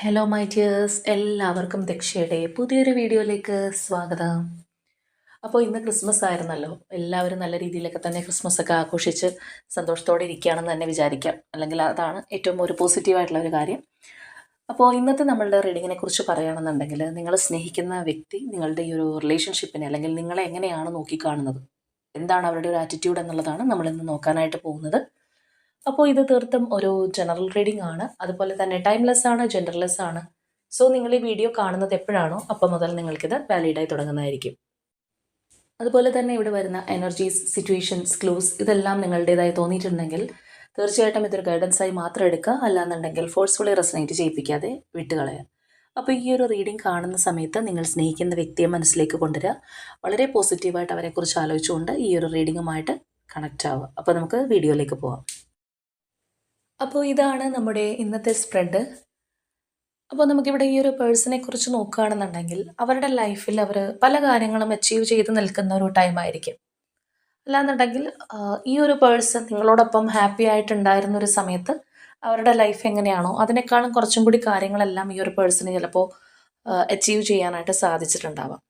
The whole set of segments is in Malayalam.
ഹലോ മൈ ഡിയേഴ്സ് എല്ലാവർക്കും ദക്ഷയുടെ പുതിയൊരു വീഡിയോയിലേക്ക് സ്വാഗതം. അപ്പോൾ ഇന്ന് ക്രിസ്മസ് ആയിരുന്നല്ലോ. എല്ലാവരും നല്ല രീതിയിലൊക്കെ തന്നെ ക്രിസ്മസ് ഒക്കെ ആഘോഷിച്ച് സന്തോഷത്തോടെ ഇരിക്കുകയാണെന്ന് തന്നെ വിചാരിക്കാം. അല്ലെങ്കിൽ അതാണ് ഏറ്റവും ഒരു പോസിറ്റീവായിട്ടുള്ള ഒരു കാര്യം. അപ്പോൾ ഇന്നത്തെ നമ്മളുടെ റീഡിങ്ങിനെ കുറിച്ച് പറയുകയാണെന്നുണ്ടെങ്കിൽ നിങ്ങൾ സ്നേഹിക്കുന്ന വ്യക്തി നിങ്ങളുടെ ഈ ഒരു റിലേഷൻഷിപ്പിനെ അല്ലെങ്കിൽ നിങ്ങളെ എങ്ങനെയാണ് നോക്കിക്കാണുന്നത്? എന്താണ് അവരുടെ ഒരു ആറ്റിറ്റ്യൂഡ് എന്നുള്ളതാണ് നമ്മളിന്ന് നോക്കാനായിട്ട് പോകുന്നത്. അപ്പോൾ ഇത് തീർത്തും ഒരു ജനറൽ റീഡിംഗ് ആണ്. അതുപോലെ തന്നെ ടൈംലെസ് ആണ് ജെൻഡർലെസ് ആണ്. സോ നിങ്ങൾ ഈ വീഡിയോ കാണുന്നത് എപ്പോഴാണോ അപ്പോൾ മുതൽ നിങ്ങൾക്കിത് വാലിഡായി തുടങ്ങുന്നതായിരിക്കും. അതുപോലെ തന്നെ ഇവിടെ വരുന്ന എനർജീസ് സിറ്റുവേഷൻസ് ക്ലൂസ് ഇതെല്ലാം നിങ്ങളുടേതായി തോന്നിയിട്ടുണ്ടെങ്കിൽ തീർച്ചയായിട്ടും ഇതൊരു ഗൈഡൻസായി മാത്രം എടുക്കുക. അല്ലാന്നുണ്ടെങ്കിൽ ഫോഴ്സ്ഫുള്ളി റെസനേറ്റ് ചെയ്യിപ്പിക്കാതെ വിട്ടുകളയുക. അപ്പോൾ ഈ ഒരു റീഡിംഗ് കാണുന്ന സമയത്ത് നിങ്ങൾ സ്നേഹിക്കുന്ന വ്യക്തിയെ മനസ്സിലേക്ക് കൊണ്ടുവരിക. വളരെ പോസിറ്റീവായിട്ട് അവരെക്കുറിച്ച് ആലോചിച്ചുകൊണ്ട് ഈ ഒരു റീഡിങ്ങുമായിട്ട് കണക്റ്റ് ആവുക. അപ്പോൾ നമുക്ക് വീഡിയോയിലേക്ക് പോവാം. അപ്പോൾ ഇതാണ് നമ്മുടെ ഇന്നത്തെ സ്പ്രെഡ് അപ്പോൾ നമുക്കിവിടെ ഈ ഒരു പേഴ്സണെ കുറിച്ച് നോക്കുകയാണെന്നുണ്ടെങ്കിൽ അവരുടെ ലൈഫിൽ അവർ പല കാര്യങ്ങളും അച്ചീവ് ചെയ്ത് നിൽക്കുന്ന ഒരു ടൈമായിരിക്കും അല്ലാന്നുണ്ടെങ്കിൽ ഈ ഒരു പേഴ്സൺ നിങ്ങളോടൊപ്പം ഹാപ്പി ആയിട്ടുണ്ടായിരുന്ന ഒരു സമയത്ത് അവരുടെ ലൈഫ് എങ്ങനെയാണോ അതിനേക്കാളും കുറച്ചും കൂടി കാര്യങ്ങളെല്ലാം ഈ ഒരു പേഴ്സണ് ചിലപ്പോൾ അച്ചീവ് ചെയ്യാനായിട്ട് സാധിച്ചിട്ടുണ്ടാവാം.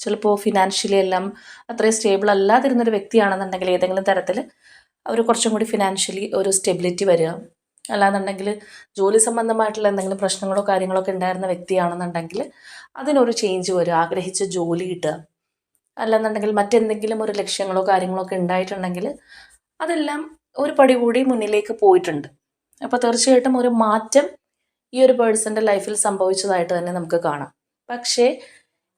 ചിലപ്പോൾ ഫിനാൻഷ്യലി എല്ലാം അത്രയും സ്റ്റേബിൾ അല്ലാതിരുന്നൊരു വ്യക്തിയാണെന്നുണ്ടെങ്കിൽ ഏതെങ്കിലും തരത്തിൽ അവർ കുറച്ചും കൂടി ഫിനാൻഷ്യലി ഒരു സ്റ്റെബിലിറ്റി വരിക. അല്ലാന്നുണ്ടെങ്കിൽ ജോലി സംബന്ധമായിട്ടുള്ള എന്തെങ്കിലും പ്രശ്നങ്ങളോ കാര്യങ്ങളോ ഒക്കെ ഉണ്ടായിരുന്ന വ്യക്തിയാണെന്നുണ്ടെങ്കിൽ അതിനൊരു ചേഞ്ച് വരും. ആഗ്രഹിച്ച ജോലി കിട്ടുക. അല്ലാന്നുണ്ടെങ്കിൽ മറ്റെന്തെങ്കിലും ഒരു ലക്ഷ്യങ്ങളോ കാര്യങ്ങളോ ഒക്കെ ഉണ്ടായിട്ടുണ്ടെങ്കിൽ അതെല്ലാം ഒരു പടി കൂടി മുന്നിലേക്ക് പോയിട്ടുണ്ട്. അപ്പോൾ തീർച്ചയായിട്ടും ഒരു മാറ്റം ഈ ഒരു പേഴ്സന്റെ ലൈഫിൽ സംഭവിച്ചതായിട്ട് തന്നെ നമുക്ക് കാണാം. പക്ഷേ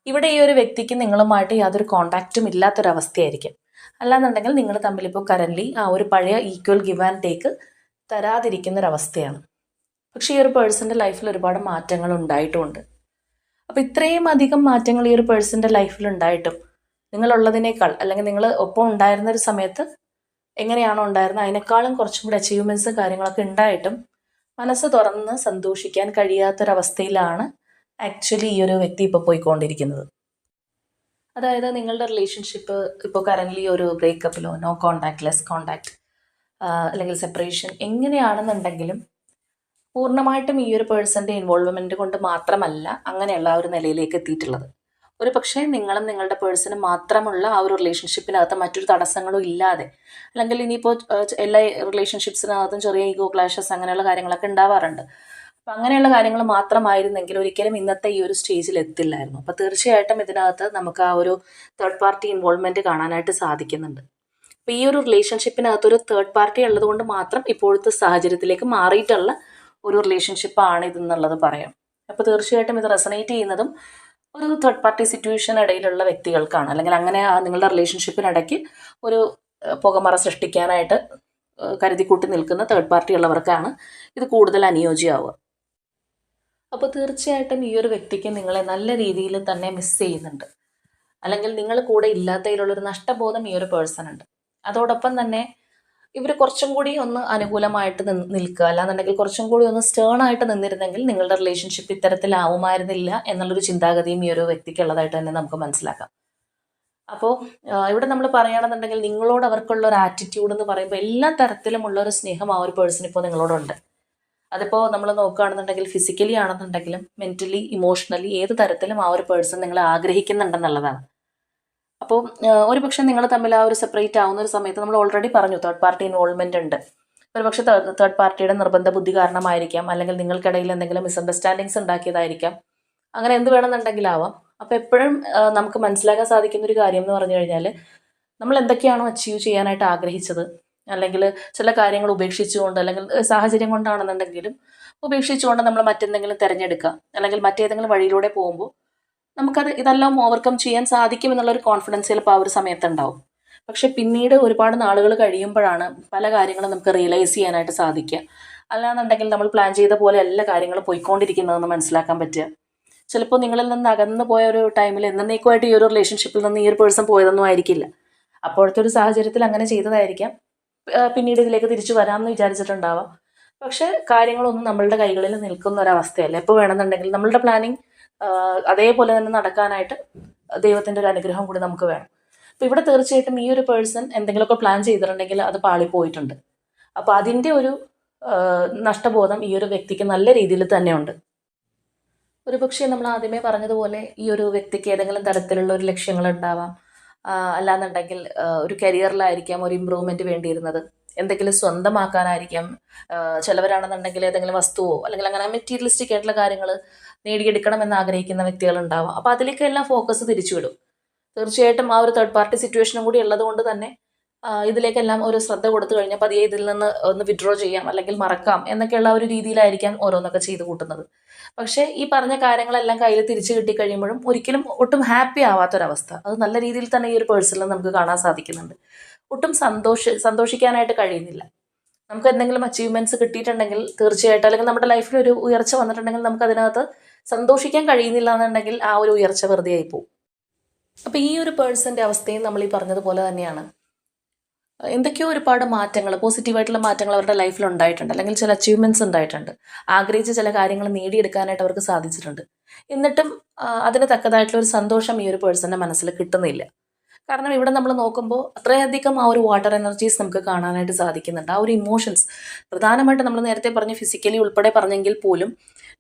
ഇവിടെ ഈ ഒരു വ്യക്തിക്ക് നിങ്ങളുമായിട്ട് യാതൊരു കോണ്ടാക്റ്റും ഇല്ലാത്തൊരവസ്ഥയായിരിക്കും. അല്ലാന്നുണ്ടെങ്കിൽ നിങ്ങൾ തമ്മിൽ ഇപ്പോൾ കറന്റ്ലി ആ ഒരു പഴയ ഈക്വൽ ഗിവ് ആൻഡ് ടേക്ക് തരാതിരിക്കുന്ന ഒരവസ്ഥയാണ് പക്ഷേ ഈ ഒരു പേഴ്സന്റെ ലൈഫിൽ ഒരുപാട് മാറ്റങ്ങൾ ഉണ്ടായിട്ടുമുണ്ട് അപ്പോൾ ഇത്രയും അധികം മാറ്റങ്ങൾ ഈ ഒരു പേഴ്സന്റെ ലൈഫിൽ ഉണ്ടായിട്ടും നിങ്ങളുള്ളതിനേക്കാൾ അല്ലെങ്കിൽ നിങ്ങൾ ഒപ്പം ഉണ്ടായിരുന്ന ഒരു സമയത്ത് എങ്ങനെയാണോ ഉണ്ടായിരുന്നത് അതിനേക്കാളും കുറച്ചും കൂടി അച്ചീവ്മെന്റ്സ് കാര്യങ്ങളൊക്കെ ഉണ്ടായിട്ടും മനസ്സ് തുറന്ന് സന്തോഷിക്കാൻ കഴിയാത്തൊരവസ്ഥയിലാണ് ആക്ച്വലി ഈ ഒരു വ്യക്തി ഇപ്പോൾ പോയിക്കൊണ്ടിരിക്കുന്നത്. അതായത് നിങ്ങളുടെ റിലേഷൻഷിപ്പ് ഇപ്പോൾ കറന്റ്ലി ഒരു ബ്രേക്കപ്പിലോ നോ കോണ്ടാക്ട് ലെസ് കോണ്ടാക്ട് അല്ലെങ്കിൽ സെപ്പറേഷൻ എങ്ങനെയാണെന്നുണ്ടെങ്കിലും പൂർണമായിട്ടും ഈ ഒരു പേഴ്സന്റെ ഇൻവോൾവ്മെന്റ് കൊണ്ട് മാത്രമല്ല അങ്ങനെയുള്ള ആ ഒരു നിലയിലേക്ക് എത്തിയിട്ടുള്ളത്. ഒരു പക്ഷേ നിങ്ങളും നിങ്ങളുടെ പേഴ്സണും മാത്രമുള്ള ആ ഒരു റിലേഷൻഷിപ്പിനകത്ത് മറ്റൊരു തടസ്സങ്ങളും ഇല്ലാതെ അല്ലെങ്കിൽ ഇനിയിപ്പോൾ എല്ലാ റിലേഷൻഷിപ്സിനകത്തും ചെറിയ ഈഗോ ക്ലാഷസ് അങ്ങനെയുള്ള കാര്യങ്ങളൊക്കെ ഉണ്ടാവാറുണ്ട്. അപ്പം അങ്ങനെയുള്ള കാര്യങ്ങൾ മാത്രമായിരുന്നെങ്കിൽ ഒരിക്കലും ഇന്നത്തെ ഈ ഒരു സ്റ്റേജിൽ എത്തില്ലായിരുന്നു. അപ്പോൾ തീർച്ചയായിട്ടും ഇതിനകത്ത് നമുക്ക് ആ ഒരു തേർഡ് പാർട്ടി ഇൻവോൾവ്മെന്റ് കാണാനായിട്ട് സാധിക്കുന്നുണ്ട്. അപ്പോൾ ഈ ഒരു റിലേഷൻഷിപ്പിനകത്തൊരു തേർഡ് പാർട്ടി ഉള്ളതുകൊണ്ട് മാത്രം ഇപ്പോഴത്തെ സാഹചര്യത്തിലേക്ക് മാറിയിട്ടുള്ള ഒരു റിലേഷൻഷിപ്പ് റിലേഷൻഷിപ്പാണ് ഇതെന്നുള്ളത് പറയാം. അപ്പോൾ തീർച്ചയായിട്ടും ഇത് റെസനേറ്റ് ചെയ്യുന്നതും ഒരു തേർഡ് പാർട്ടി സിറ്റുവേഷൻ ഇടയിലുള്ള വ്യക്തികൾക്കാണ്. അല്ലെങ്കിൽ അങ്ങനെ ആ നിങ്ങളുടെ റിലേഷൻഷിപ്പിനിടയ്ക്ക് ഒരു പുകമറ സൃഷ്ടിക്കാനായിട്ട് കരുതി കരുതിക്കൂട്ടി നിൽക്കുന്ന തേർഡ് പാർട്ടി ഉള്ളവർക്കാണ് ഇത് കൂടുതൽ അനുയോജ്യമാവുക. അപ്പോൾ തീർച്ചയായിട്ടും ഈ ഒരു വ്യക്തിക്ക് നിങ്ങളെ നല്ല രീതിയിൽ തന്നെ മിസ് ചെയ്യുന്നുണ്ട്. അല്ലെങ്കിൽ നിങ്ങൾ കൂടെ ഇല്ലാത്തതിലുള്ളൊരു നഷ്ടബോധം ഈ ഒരു പേഴ്സൺ ഉണ്ട്. അതോടൊപ്പം തന്നെ ഇവർ കുറച്ചും കൂടി ഒന്ന് അനുകൂലമായിട്ട് നിന്ന് നിൽക്കുക. അല്ലാന്നുണ്ടെങ്കിൽ കുറച്ചും കൂടി ഒന്ന് സ്റ്റേൺ ആയിട്ട് നിന്നിരുന്നെങ്കിൽ നിങ്ങളുടെ റിലേഷൻഷിപ്പ് ഇത്തരത്തിലാവുമായിരുന്നില്ല എന്നുള്ളൊരു ചിന്താഗതിയും ഈ ഒരു വ്യക്തിക്കുള്ളതായിട്ട് തന്നെ നമുക്ക് മനസ്സിലാക്കാം. അപ്പോൾ ഇവിടെ നമ്മൾ പറയുകയാണെന്നുണ്ടെങ്കിൽ നിങ്ങളോട് അവർക്കുള്ള ഒരു ആറ്റിറ്റ്യൂഡ് എന്ന് പറയുമ്പോൾ എല്ലാ തരത്തിലുമുള്ള ഒരു സ്നേഹം ആ ഒരു പേഴ്സൺ ഇപ്പോൾ നിങ്ങളോടുണ്ട്. അതിപ്പോൾ നമ്മൾ നോക്കുകയാണെന്നുണ്ടെങ്കിൽ ഫിസിക്കലി ആണെന്നുണ്ടെങ്കിലും മെന്റലി ഇമോഷണലി ഏത് തരത്തിലും ആ ഒരു പേഴ്സൺ നിങ്ങളെ ആഗ്രഹിക്കുന്നുണ്ടെന്നുള്ളതാണ്. അപ്പോൾ ഒരു പക്ഷേ നിങ്ങൾ തമ്മിൽ ആ ഒരു സെപ്പറേറ്റ് ആവുന്ന ഒരു സമയത്ത് നമ്മൾ ഓൾറെഡി പറഞ്ഞു തേർഡ് പാർട്ടി ഇൻവോൾവ്മെന്റ് ഉണ്ട്. ഒരു പക്ഷേ തേർഡ് പാർട്ടിയുടെ നിർബന്ധ ബുദ്ധി കാരണമായിരിക്കാം അല്ലെങ്കിൽ നിങ്ങൾക്കിടയിൽ എന്തെങ്കിലും മിസ്അണ്ടർസ്റ്റാൻഡിങ്സ് ഉണ്ടാക്കിയതായിരിക്കാം. അങ്ങനെ എന്ത് വേണമെന്നുണ്ടെങ്കിലാവാം. അപ്പോൾ എപ്പോഴും നമുക്ക് മനസ്സിലാക്കാൻ സാധിക്കുന്ന ഒരു കാര്യം എന്ന് പറഞ്ഞു കഴിഞ്ഞാൽ നമ്മൾ എന്തൊക്കെയാണോ അച്ചീവ് ചെയ്യാനായിട്ട് ആഗ്രഹിച്ചത് അല്ലെങ്കിൽ ചില കാര്യങ്ങൾ ഉപേക്ഷിച്ചുകൊണ്ട് അല്ലെങ്കിൽ സാഹചര്യം കൊണ്ടാണെന്നുണ്ടെങ്കിലും ഉപേക്ഷിച്ചുകൊണ്ട് നമ്മൾ മറ്റെന്തെങ്കിലും തിരഞ്ഞെടുക്കുക അല്ലെങ്കിൽ മറ്റേതെങ്കിലും വഴിയിലൂടെ പോകുമ്പോൾ നമുക്കത് ഇതെല്ലാം ഓവർകം ചെയ്യാൻ സാധിക്കും എന്നുള്ളൊരു കോൺഫിഡൻസ് ചിലപ്പോൾ ആ ഒരു സമയത്ത് ഉണ്ടാവും. പക്ഷെ പിന്നീട് ഒരുപാട് നാളുകൾ കഴിയുമ്പോഴാണ് പല കാര്യങ്ങളും നമുക്ക് റിയലൈസ് ചെയ്യാനായിട്ട് സാധിക്കുക. അല്ലാന്നുണ്ടെങ്കിൽ നമ്മൾ പ്ലാൻ ചെയ്ത പോലെ എല്ലാ കാര്യങ്ങളും പോയിക്കൊണ്ടിരിക്കുന്നതെന്ന് മനസ്സിലാക്കാൻ പറ്റുക. ചിലപ്പോൾ നിങ്ങളിൽ നിന്ന് അകന്നു പോയ ഒരു ടൈമിൽ എന്നേക്കുമായിട്ട് ഈ ഒരു റിലേഷൻഷിപ്പിൽ നിന്ന് ഈ ഒരു പേഴ്സൺ പോയതൊന്നും ആയിരിക്കില്ല. അപ്പോഴത്തെ ഒരു സാഹചര്യത്തിൽ അങ്ങനെ ചെയ്തതായിരിക്കാം. പിന്നീട് ഇതിലേക്ക് തിരിച്ചു വരാമെന്ന് വിചാരിച്ചിട്ടുണ്ടാവാം. പക്ഷെ കാര്യങ്ങളൊന്നും നമ്മളുടെ കൈകളിൽ നിൽക്കുന്ന ഒരവസ്ഥയല്ല എപ്പോൾ വേണമെന്നുണ്ടെങ്കിൽ നമ്മളുടെ പ്ലാനിങ് അതേപോലെ തന്നെ നടക്കാനായിട്ട് ദൈവത്തിന്റെ ഒരു അനുഗ്രഹം കൂടി നമുക്ക് വേണം. അപ്പോൾ ഇവിടെ തീർച്ചയായിട്ടും ഈ ഒരു പേഴ്സൺ എന്തെങ്കിലുമൊക്കെ പ്ലാൻ ചെയ്തിട്ടുണ്ടെങ്കിൽ അത് പാളിപ്പോയിട്ടുണ്ട് അപ്പോൾ അതിന്റെ ഒരു നഷ്ടബോധം ഈ ഒരു വ്യക്തിക്ക് നല്ല രീതിയിൽ തന്നെ ഉണ്ട് ഒരുപക്ഷെ നമ്മൾ ആദ്യമേ പറഞ്ഞതുപോലെ ഈ ഒരു വ്യക്തിക്ക് ഏതെങ്കിലും തരത്തിലുള്ള ഒരു ലക്ഷ്യങ്ങൾ ഉണ്ടാവാം. അല്ലാന്നുണ്ടെങ്കിൽ ഒരു കരിയറിലായിരിക്കാം ഒരു ഇമ്പ്രൂവ്മെന്റ് വേണ്ടിയിരുന്നത്. എന്തെങ്കിലും സ്വന്തമാക്കാനായിരിക്കാം. ചിലവരാണെന്നുണ്ടെങ്കിൽ ഏതെങ്കിലും വസ്തുവോ അല്ലെങ്കിൽ അങ്ങനെ മെറ്റീരിയലിസ്റ്റിക് ആയിട്ടുള്ള കാര്യങ്ങൾ നേടിയെടുക്കണം എന്ന് ആഗ്രഹിക്കുന്ന വ്യക്തികളുണ്ടാവാം. അപ്പോൾ അതിലേക്ക് എല്ലാം ഫോക്കസ് തിരിച്ചുവിടും. തീർച്ചയായിട്ടും ആ ഒരു തേർഡ് പാർട്ടി സിറ്റുവേഷനും കൂടി ഉള്ളത് കൊണ്ട് തന്നെ ഇതിലേക്കെല്ലാം ഒരു ശ്രദ്ധ കൊടുത്തു കഴിഞ്ഞാൽ പതിയെ ഇതിൽ നിന്ന് ഒന്ന് വിഡ്രോ ചെയ്യാം അല്ലെങ്കിൽ മറക്കാം എന്നൊക്കെയുള്ള ഒരു രീതിയിലായിരിക്കാം ഓരോന്നൊക്കെ ചെയ്ത് കൂട്ടുന്നത്. പക്ഷേ ഈ പറഞ്ഞ കാര്യങ്ങളെല്ലാം കയ്യിൽ തിരിച്ചു കിട്ടി കിട്ടിക്കഴിയുമ്പോഴും ഒരിക്കലും ഒട്ടും ഹാപ്പി ആവാത്തൊരവസ്ഥ. അത് നല്ല രീതിയിൽ തന്നെ ഈ ഒരു പേഴ്സണിൽ നമുക്ക് കാണാൻ സാധിക്കുന്നുണ്ട്. ഒട്ടും സന്തോഷ സന്തോഷിക്കാനായിട്ട് കഴിയുന്നില്ല. നമുക്ക് എന്തെങ്കിലും അച്ചീവ്മെന്റ്സ് കിട്ടിയിട്ടുണ്ടെങ്കിൽ തീർച്ചയായിട്ടും അല്ലെങ്കിൽ നമ്മുടെ ലൈഫിൽ ഒരു ഉയർച്ച വന്നിട്ടുണ്ടെങ്കിൽ നമുക്ക് അതിനകത്ത് സന്തോഷിക്കാൻ കഴിയുന്നില്ല എന്നുണ്ടെങ്കിൽ ആ ഒരു ഉയർച്ച വെറുതെ ആയി പോകും. അപ്പോൾ ഈ ഒരു പേഴ്സന്റെ അവസ്ഥയും നമ്മൾ ഈ പറഞ്ഞതുപോലെ തന്നെയാണ്. എന്തൊക്കെയോ ഒരുപാട് മാറ്റങ്ങൾ പോസിറ്റീവായിട്ടുള്ള മാറ്റങ്ങൾ അവരുടെ ലൈഫിൽ ഉണ്ടായിട്ടുണ്ട്. അല്ലെങ്കിൽ ചില അച്ചീവ്മെന്റ്സ് ഉണ്ടായിട്ടുണ്ട്. ആഗ്രഹിച്ച ചില കാര്യങ്ങൾ നേടിയെടുക്കാനായിട്ട് അവർക്ക് സാധിച്ചിട്ടുണ്ട്. എന്നിട്ടും അതിന് തക്കതായിട്ടുള്ള ഒരു സന്തോഷം ഈ ഒരു പേഴ്സന്റെ മനസ്സിൽ കിട്ടുന്നില്ല. കാരണം ഇവിടെ നമ്മൾ നോക്കുമ്പോൾ അത്രയധികം ആ ഒരു വാട്ടർ എനർജീസ് നമുക്ക് കാണാനായിട്ട് സാധിക്കുന്നുണ്ട്. ആ ഒരു ഇമോഷൻസ് പ്രധാനമായിട്ട് നമ്മൾ നേരത്തെ പറഞ്ഞ് ഫിസിക്കലി ഉൾപ്പെടെ പറഞ്ഞെങ്കിൽ പോലും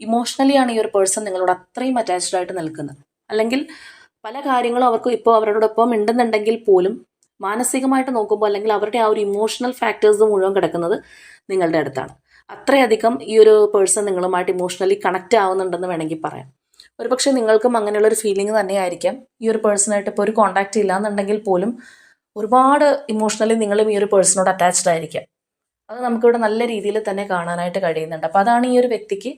ഇമോഷണലി ആണ് ഈ ഒരു പേഴ്സൺ നിങ്ങളോട് അത്രയും അറ്റാച്ച്ഡ് ആയിട്ട് നിൽക്കുന്നത്. അല്ലെങ്കിൽ പല കാര്യങ്ങളും അവർക്ക് ഇപ്പോൾ അവരോടൊപ്പം ഉണ്ടെന്നുണ്ടെങ്കിൽ പോലും മാനസികമായിട്ട് നോക്കുമ്പോൾ അല്ലെങ്കിൽ അവരുടെ ആ ഒരു ഇമോഷണൽ ഫാക്ടേഴ്സ് മുഴുവൻ കിടക്കുന്നത് നിങ്ങളുടെ അടുത്താണ്. അത്രയധികം ഈ ഒരു പേഴ്സൺ നിങ്ങളുമായിട്ട് ഇമോഷണലി കണക്റ്റ് ആവുന്നുണ്ടെന്ന് വേണമെങ്കിൽ പറയാം. ഒരുപക്ഷെ നിങ്ങൾക്കും അങ്ങനെയുള്ള ഒരു ഫീലിംഗ് തന്നെയായിരിക്കാം. ഈ ഒരു പേഴ്സണായിട്ട് ഇപ്പോൾ ഒരു കോണ്ടാക്റ്റ് ഇല്ല എന്നുണ്ടെങ്കിൽ പോലും ഒരുപാട് ഇമോഷണലി നിങ്ങളും ഈ ഒരു പേഴ്സണോട് അറ്റാച്ച്ഡ് ആയിരിക്കാം. അത് നമുക്കിവിടെ നല്ല രീതിയിൽ തന്നെ കാണാനായിട്ട് കഴിയുന്നുണ്ട്. അപ്പോൾ അതാണ് ഈ ഒരു വ്യക്തിക്ക്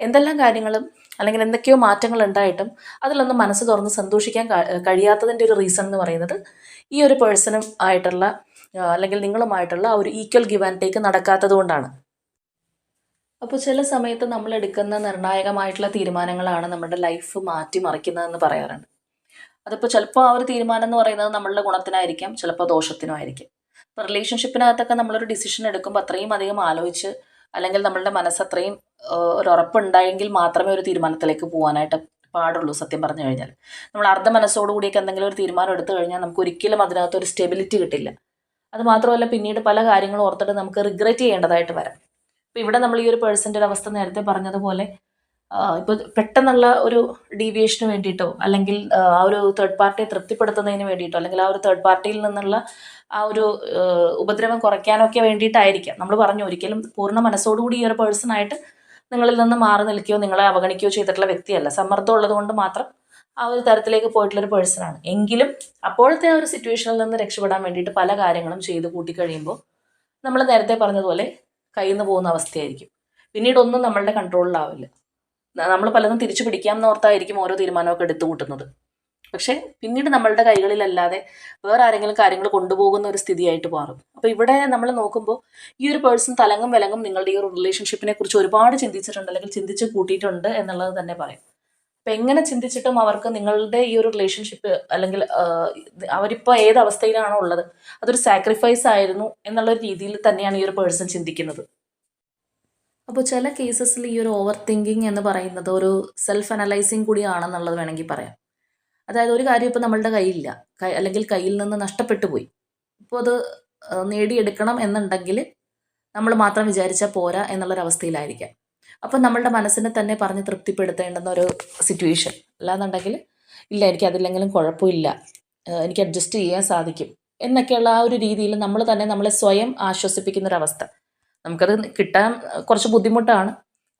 എന്തെല്ലാം കാര്യങ്ങളും അല്ലെങ്കിൽ എന്തൊക്കെയോ മാറ്റങ്ങൾ ഉണ്ടായിട്ടും അതിലൊന്നും മനസ്സ് തുറന്ന് സന്തോഷിക്കാൻ കഴിയാത്തതിന്റെ ഒരു റീസൺ എന്ന് പറയുന്നത് ഈ ഒരു പേഴ്സണും ആയിട്ടുള്ള അല്ലെങ്കിൽ നിങ്ങളുമായിട്ടുള്ള ആ ഒരു ഈക്വൽ ഗിവ് ആൻഡ് ടേക്ക് നടക്കാത്തത് കൊണ്ടാണ്. അപ്പോൾ ചില സമയത്ത് നമ്മൾ എടുക്കുന്ന നിർണായകമായിട്ടുള്ള തീരുമാനങ്ങളാണ് നമ്മുടെ ലൈഫ് മാറ്റിമറിക്കുന്നതെന്ന് പറയാറുണ്ട്. അതിപ്പോൾ ചിലപ്പോൾ ആ ഒരു തീരുമാനം എന്ന് പറയുന്നത് നമ്മളുടെ ഗുണത്തിനായിരിക്കാം ചിലപ്പോൾ ദോഷത്തിനും ആയിരിക്കും. ഇപ്പോൾ റിലേഷൻഷിപ്പിനകത്തൊക്കെ നമ്മളൊരു ഡിസിഷൻ എടുക്കുമ്പോൾ അത്രയും അധികം ആലോചിച്ച് അല്ലെങ്കിൽ നമ്മളുടെ മനസ്സ് അത്രയും ഒരു ഉറപ്പുണ്ടായെങ്കിൽ മാത്രമേ ഒരു തീരുമാനത്തിലേക്ക് പോകാനായിട്ട് പാടുള്ളൂ സത്യം പറഞ്ഞു കഴിഞ്ഞാൽ നമ്മൾ അർദ്ധ മനസ്സോടുകൂടിയൊക്കെ എന്തെങ്കിലും ഒരു തീരുമാനം എടുത്തു കഴിഞ്ഞാൽ നമുക്ക് ഒരിക്കലും അതിനകത്ത് ഒരു സ്റ്റെബിലിറ്റി കിട്ടില്ല. അത് മാത്രമല്ല പിന്നീട് പല കാര്യങ്ങളും ഓർത്തിട്ട് നമുക്ക് റിഗ്രറ്റ് ചെയ്യേണ്ടതായിട്ട് വരാം. ഇപ്പം ഇവിടെ നമ്മൾ ഈ ഒരു പേഴ്സന്റെ ഒരു അവസ്ഥ നേരത്തെ പറഞ്ഞതുപോലെ ഇപ്പോൾ പെട്ടെന്നുള്ള ഒരു ഡീവിയേഷന് വേണ്ടിയിട്ടോ അല്ലെങ്കിൽ ആ, ഒരു തേർഡ് പാർട്ടിയെ തൃപ്തിപ്പെടുത്തുന്നതിന് വേണ്ടിയിട്ടോ അല്ലെങ്കിൽ ആ ഒരു തേർഡ് പാർട്ടിയിൽ നിന്നുള്ള ആ ഒരു ഉപദ്രവം കുറയ്ക്കാനൊക്കെ വേണ്ടിയിട്ടായിരിക്കാം. നമ്മൾ പറഞ്ഞു ഒരിക്കലും പൂർണ മനസ്സോടുകൂടി ഈ ഒരു പേഴ്സണായിട്ട് നിങ്ങളിൽ നിന്ന് മാറി നിൽക്കുകയോ നിങ്ങളെ അവഗണിക്കുകയോ ചെയ്തിട്ടുള്ള വ്യക്തിയല്ല. സമ്മർദ്ദം ഉള്ളതുകൊണ്ട് മാത്രം ആ ഒരു തരത്തിലേക്ക് പോയിട്ടുള്ള ഒരു പേഴ്സണാണ് എങ്കിലും അപ്പോഴത്തെ ആ ഒരു സിറ്റുവേഷനിൽ നിന്ന് രക്ഷപ്പെടാൻ വേണ്ടിയിട്ട് പല കാര്യങ്ങളും ചെയ്ത് കൂട്ടിക്കഴിയുമ്പോൾ നമ്മൾ നേരത്തെ പറഞ്ഞതുപോലെ കയ്യിൽ നിന്ന് പോകുന്ന അവസ്ഥയായിരിക്കും. പിന്നീട് ഒന്നും നമ്മളുടെ കൺട്രോളിലാവില്ല നമ്മൾ പലതും തിരിച്ചു പിടിക്കാം എന്നോർത്തായിരിക്കും ഓരോ തീരുമാനമൊക്കെ എടുത്തു കൂട്ടുന്നത്. പക്ഷേ പിന്നീട് നമ്മളുടെ കൈകളിലല്ലാതെ വേറെ ആരെങ്കിലും കാര്യങ്ങൾ കൊണ്ടുപോകുന്ന ഒരു സ്ഥിതിയായിട്ട് മാറും. അപ്പോൾ ഇവിടെ നമ്മൾ നോക്കുമ്പോൾ ഈ ഒരു പേഴ്സൺ തലങ്ങും വിലങ്ങും നിങ്ങളുടെ ഈ ഒരു റിലേഷൻഷിപ്പിനെ കുറിച്ച് ഒരുപാട് ചിന്തിച്ചിട്ടുണ്ട് അല്ലെങ്കിൽ ചിന്തിച്ച് കൂട്ടിയിട്ടുണ്ട് എന്നുള്ളത് തന്നെ പറയാം. അപ്പം എങ്ങനെ ചിന്തിച്ചിട്ടും അവർക്ക് നിങ്ങളുടെ ഈ ഒരു റിലേഷൻഷിപ്പ് അല്ലെങ്കിൽ അവരിപ്പോ ഏത് അവസ്ഥയിലാണോ ഉള്ളത് അതൊരു സാക്രിഫൈസ് ആയിരുന്നു എന്നുള്ള രീതിയിൽ തന്നെയാണ് ഈ ഒരു പേഴ്സൺ ചിന്തിക്കുന്നത്. അപ്പോൾ ചില കേസസിൽ ഈ ഒരു ഓവർ തിങ്കിങ് എന്ന് പറയുന്നത് ഒരു സെൽഫ് അനലൈസിങ് കൂടിയാണെന്നുള്ളത് വേണമെങ്കിൽ പറയാം. അതായത് ഒരു കാര്യം ഇപ്പോൾ നമ്മളുടെ കയ്യിലില്ല. അല്ലെങ്കിൽ കയ്യിൽ നിന്ന് നഷ്ടപ്പെട്ടു പോയി. ഇപ്പോൾ അത് നേടിയെടുക്കണം എന്നുണ്ടെങ്കിൽ നമ്മൾ മാത്രം വിചാരിച്ചാൽ പോരാ എന്നുള്ളൊരവസ്ഥയിലായിരിക്കാം. അപ്പം നമ്മളുടെ മനസ്സിനെ തന്നെ പറഞ്ഞ് തൃപ്തിപ്പെടുത്തേണ്ടുന്ന ഒരു സിറ്റുവേഷൻ അല്ലാന്നുണ്ടെങ്കിൽ ഇല്ല എനിക്ക് അതില്ലെങ്കിലും കുഴപ്പമില്ല. എനിക്ക് അഡ്ജസ്റ്റ് ചെയ്യാൻ സാധിക്കും. എന്നൊക്കെയുള്ള ആ ഒരു രീതിയിൽ നമ്മൾ തന്നെ നമ്മളെ സ്വയം ആശ്വസിപ്പിക്കുന്ന ഒരു അവസ്ഥ നമുക്കത് കിട്ടാൻ കുറച്ച് ബുദ്ധിമുട്ടാണ്.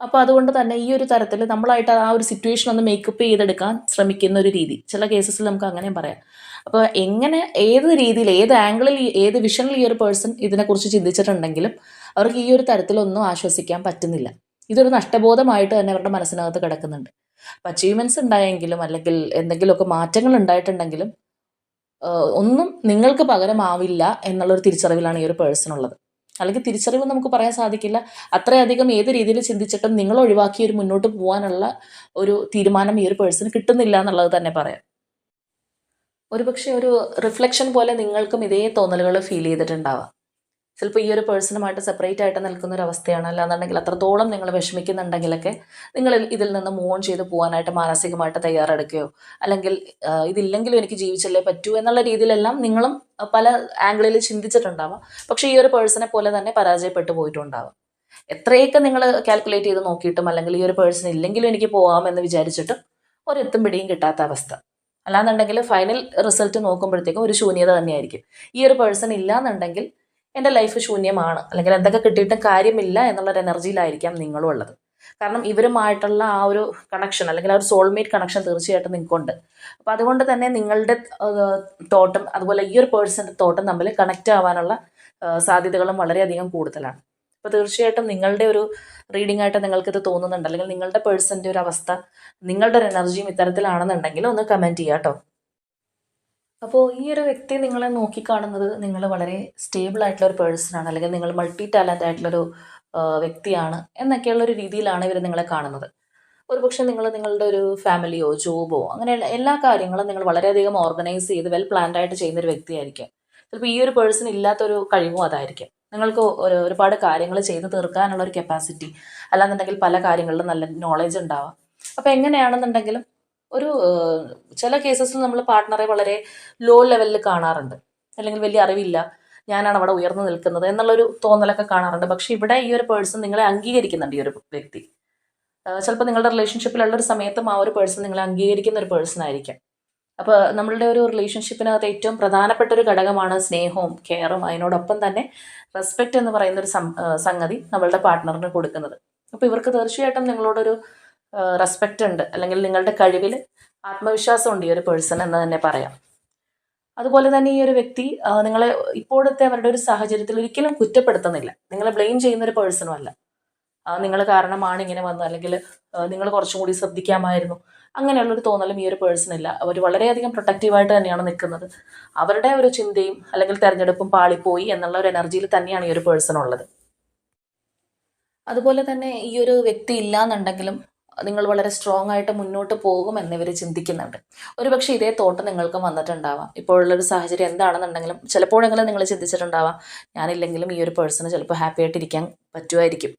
അപ്പോൾ അതുകൊണ്ട് തന്നെ ഈ ഒരു തരത്തിൽ നമ്മളായിട്ട് ആ ഒരു സിറ്റുവേഷൻ ഒന്ന് മേക്കപ്പ് ചെയ്തെടുക്കാൻ ശ്രമിക്കുന്ന ഒരു രീതി. ചില കേസസിൽ നമുക്ക് അങ്ങനെയും പറയാം. അപ്പോൾ എങ്ങനെ ഏത് രീതിയിൽ ഏത് ആംഗിളിൽ ഏത് വിഷനിൽ ഈ ഒരു പേഴ്സൺ ഇതിനെക്കുറിച്ച് ചിന്തിച്ചിട്ടുണ്ടെങ്കിലും അവർക്ക് ഈ ഒരു തരത്തിലൊന്നും ആശ്വസിക്കാൻ പറ്റുന്നില്ല. ഇതൊരു നഷ്ടബോധമായിട്ട് തന്നെ അവരുടെ മനസ്സിനകത്ത് കിടക്കുന്നുണ്ട്. അപ്പം അച്ചീവ്മെന്റ്സ് ഉണ്ടായെങ്കിലും അല്ലെങ്കിൽ എന്തെങ്കിലുമൊക്കെ മാറ്റങ്ങൾ ഉണ്ടായിട്ടുണ്ടെങ്കിലും ഒന്നും നിങ്ങൾക്ക് പകരമാവില്ല എന്നുള്ളൊരു തിരിച്ചറിവിലാണ് ഈ ഒരു പേഴ്സൺ ഉള്ളത്. അല്ലെങ്കിൽ തിരിച്ചറിവ് നമുക്ക് പറയാൻ സാധിക്കില്ല. അത്രയധികം ഏത് രീതിയിൽ ചിന്തിച്ചിട്ടും നിങ്ങൾ ഒഴിവാക്കി ഒരു മുന്നോട്ട് പോകാനുള്ള ഒരു തീരുമാനം ഈ ഒരു പേഴ്സൺ കിട്ടുന്നില്ല എന്നുള്ളത് തന്നെ പറയാം. ഒരുപക്ഷെ ഒരു റിഫ്ലക്ഷൻ പോലെ നിങ്ങൾക്കും ഇതേ തോന്നലുകൾ ഫീൽ ചെയ്തിട്ടുണ്ടാവാം. ചിലപ്പോൾ ഈ ഒരു പേഴ്സണുമായിട്ട് സെപ്പറേറ്റ് ആയിട്ട് നിൽക്കുന്ന ഒരു അവസ്ഥയാണ്. അല്ലാന്നുണ്ടെങ്കിൽ അത്രത്തോളം നിങ്ങൾ വിഷമിക്കുന്നുണ്ടെങ്കിലൊക്കെ നിങ്ങൾ ഇതിൽ നിന്ന് മൂവ് ഓൺ ചെയ്ത് പോകാനായിട്ട് മാനസികമായിട്ട് തയ്യാറെടുക്കുകയോ അല്ലെങ്കിൽ ഇതില്ലെങ്കിലും എനിക്ക് ജീവിച്ചല്ലേ പറ്റൂ എന്നുള്ള രീതിയിലെല്ലാം നിങ്ങളും പല ആംഗിളിൽ ചിന്തിച്ചിട്ടുണ്ടാവാം. പക്ഷേ ഈ ഒരു പേഴ്സണെ പോലെ തന്നെ പരാജയപ്പെട്ടു പോയിട്ടുണ്ടാവാം. എത്രയൊക്കെ നിങ്ങൾ കാൽക്കുലേറ്റ് ചെയ്ത് നോക്കിയിട്ടും അല്ലെങ്കിൽ ഈ ഒരു പേഴ്സൺ ഇല്ലെങ്കിലും എനിക്ക് പോകാം എന്ന് വിചാരിച്ചിട്ടും ഒരെത്തും പിടിയും കിട്ടാത്ത അവസ്ഥ. അല്ലാന്നുണ്ടെങ്കിൽ ഫൈനൽ റിസൾട്ട് നോക്കുമ്പോഴത്തേക്കും ഒരു ശൂന്യത തന്നെയായിരിക്കും. ഈ ഒരു പേഴ്സൺ ഇല്ലാന്നുണ്ടെങ്കിൽ എന്റെ ലൈഫ് ശൂന്യമാണ്. അല്ലെങ്കിൽ എന്തൊക്കെ കിട്ടിയിട്ടും കാര്യമില്ല എന്നുള്ളൊരു എനർജിയിലായിരിക്കാം നിങ്ങളും ഉള്ളത്. കാരണം ഇവരുമായിട്ടുള്ള ആ ഒരു കണക്ഷൻ അല്ലെങ്കിൽ ആ ഒരു സോൾമേറ്റ് കണക്ഷൻ തീർച്ചയായിട്ടും നിങ്ങൾക്കുണ്ട്. അപ്പം അതുകൊണ്ട് തന്നെ നിങ്ങളുടെ തോട്ടും അതുപോലെ ഈ ഒരു പേഴ്സന്റെ തോട്ടും തമ്മിൽ കണക്റ്റ് ആവാനുള്ള സാധ്യതകളും വളരെയധികം കൂടുതലാണ്. അപ്പോൾ തീർച്ചയായിട്ടും നിങ്ങളുടെ ഒരു റീഡിംഗ് ആയിട്ട് നിങ്ങൾക്കിത് തോന്നുന്നുണ്ട്. അല്ലെങ്കിൽ നിങ്ങളുടെ പേഴ്സന്റെ ഒരു അവസ്ഥ നിങ്ങളുടെ ഒരു എനർജിയും ഇത്തരത്തിലാണെന്നുണ്ടെങ്കിൽ ഒന്ന് കമന്റ് ചെയ്യാം കേട്ടോ അപ്പോൾ ഈ ഒരു വ്യക്തി നിങ്ങളെ നോക്കിക്കാണുന്നത് നിങ്ങൾ വളരെ സ്റ്റേബിൾ ആയിട്ടുള്ള ഒരു പേഴ്സണാണ് അല്ലെങ്കിൽ നിങ്ങൾ മൾട്ടി ടാലന്റ് ആയിട്ടുള്ളൊരു വ്യക്തിയാണ് എന്നൊക്കെയുള്ള ഒരു രീതിയിലാണ് ഇവർ നിങ്ങളെ കാണുന്നത്. ഒരുപക്ഷെ നിങ്ങൾ നിങ്ങളുടെ ഒരു ഫാമിലിയോ ജോബോ അങ്ങനെയുള്ള എല്ലാ കാര്യങ്ങളും നിങ്ങൾ വളരെയധികം ഓർഗനൈസ് ചെയ്ത് വെൽ പ്ലാൻഡ് ആയിട്ട് ചെയ്യുന്ന ഒരു വ്യക്തിയായിരിക്കും. ചിലപ്പോൾ ഈ ഒരു പേഴ്സൺ ഇല്ലാത്തൊരു കഴിവും അതായിരിക്കും. നിങ്ങൾക്ക് ഒരു ഒരുപാട് കാര്യങ്ങൾ ചെയ്ത് തീർക്കാനുള്ള ഒരു കപ്പാസിറ്റി അല്ലാന്നുണ്ടെങ്കിൽ പല കാര്യങ്ങളിലും നല്ല നോളജ് ഉണ്ടാവാം. അപ്പോൾ എങ്ങനെയാണെന്നുണ്ടെങ്കിലും ഒരു ചില കേസസിൽ നമ്മൾ പാർട്ട്ണറെ വളരെ ലോ ലെവലിൽ കാണാറുണ്ട്. അല്ലെങ്കിൽ വലിയ അറിവില്ല. ഞാനാണ് അവിടെ ഉയർന്നു നിൽക്കുന്നത് എന്നുള്ളൊരു തോന്നലൊക്കെ കാണാറുണ്ട്. പക്ഷെ ഇവിടെ ഈ ഒരു പേഴ്സൺ നിങ്ങളെ അംഗീകരിക്കുന്നുണ്ട് ഈ ഒരു വ്യക്തി. ചിലപ്പോൾ നിങ്ങളുടെ റിലേഷൻഷിപ്പിലുള്ള ഒരു സമയത്തും ആ ഒരു പേഴ്സൺ നിങ്ങളെ അംഗീകരിക്കുന്ന ഒരു പേഴ്സൺ ആയിരിക്കാം. അപ്പോൾ നമ്മളുടെ ഒരു റിലേഷൻഷിപ്പിനകത്ത് ഏറ്റവും പ്രധാനപ്പെട്ട ഒരു ഘടകമാണ് സ്നേഹവും കെയറും. അതിനോടൊപ്പം തന്നെ റെസ്പെക്റ്റ് എന്ന് പറയുന്ന ഒരു സംഗതി നമ്മളുടെ പാർട്ട്ണറിന് കൊടുക്കുന്നത്. അപ്പോൾ ഇവർക്ക് തീർച്ചയായിട്ടും നിങ്ങളോടൊരു റെസ്പെക്റ്റ് ഉണ്ട്. അല്ലെങ്കിൽ നിങ്ങളുടെ കഴിവിൽ ആത്മവിശ്വാസം ഉണ്ട് ഈ ഒരു പേഴ്സൺ എന്ന് തന്നെ പറയാം. അതുപോലെ തന്നെ ഈ ഒരു വ്യക്തി നിങ്ങളെ ഇപ്പോഴത്തെ അവരുടെ ഒരു സാഹചര്യത്തിൽ ഒരിക്കലും കുറ്റപ്പെടുത്തുന്നില്ല. നിങ്ങളെ ബ്ലെയിം ചെയ്യുന്ന ഒരു പേഴ്സണും അല്ല. നിങ്ങൾ കാരണമാണ് ഇങ്ങനെ വന്നത്. അല്ലെങ്കിൽ നിങ്ങൾ കുറച്ചും കൂടി ശ്രദ്ധിക്കാമായിരുന്നു. അങ്ങനെയുള്ളൊരു തോന്നലും ഈ ഒരു പേഴ്സണില്ല അവർ വളരെയധികം പ്രൊട്ടക്റ്റീവായിട്ട് തന്നെയാണ് നിൽക്കുന്നത്. അവരുടെ ഒരു ചിന്തയും അല്ലെങ്കിൽ തെരഞ്ഞെടുപ്പും പാളിപ്പോയി എന്നുള്ള ഒരു എനർജിയിൽ തന്നെയാണ് ഈ ഒരു പേഴ്സൺ ഉള്ളത്. അതുപോലെ തന്നെ ഈ ഒരു വ്യക്തി ഇല്ലാന്നുണ്ടെങ്കിലും നിങ്ങൾ വളരെ സ്ട്രോങ് ആയിട്ട് മുന്നോട്ട് പോകും എന്നിവർ ചിന്തിക്കുന്നുണ്ട്. ഒരുപക്ഷെ ഇതേ തോട്ട് നിങ്ങൾക്കും വന്നിട്ടുണ്ടാവാം. ഇപ്പോഴുള്ളൊരു സാഹചര്യം എന്താണെന്നുണ്ടെങ്കിലും ചിലപ്പോഴെങ്കിലും നിങ്ങൾ ചിന്തിച്ചിട്ടുണ്ടാവാം ഞാനില്ലെങ്കിലും ഈ ഒരു പേഴ്സണ് ചിലപ്പോൾ ഹാപ്പി ആയിട്ടിരിക്കാൻ പറ്റുമായിരിക്കും.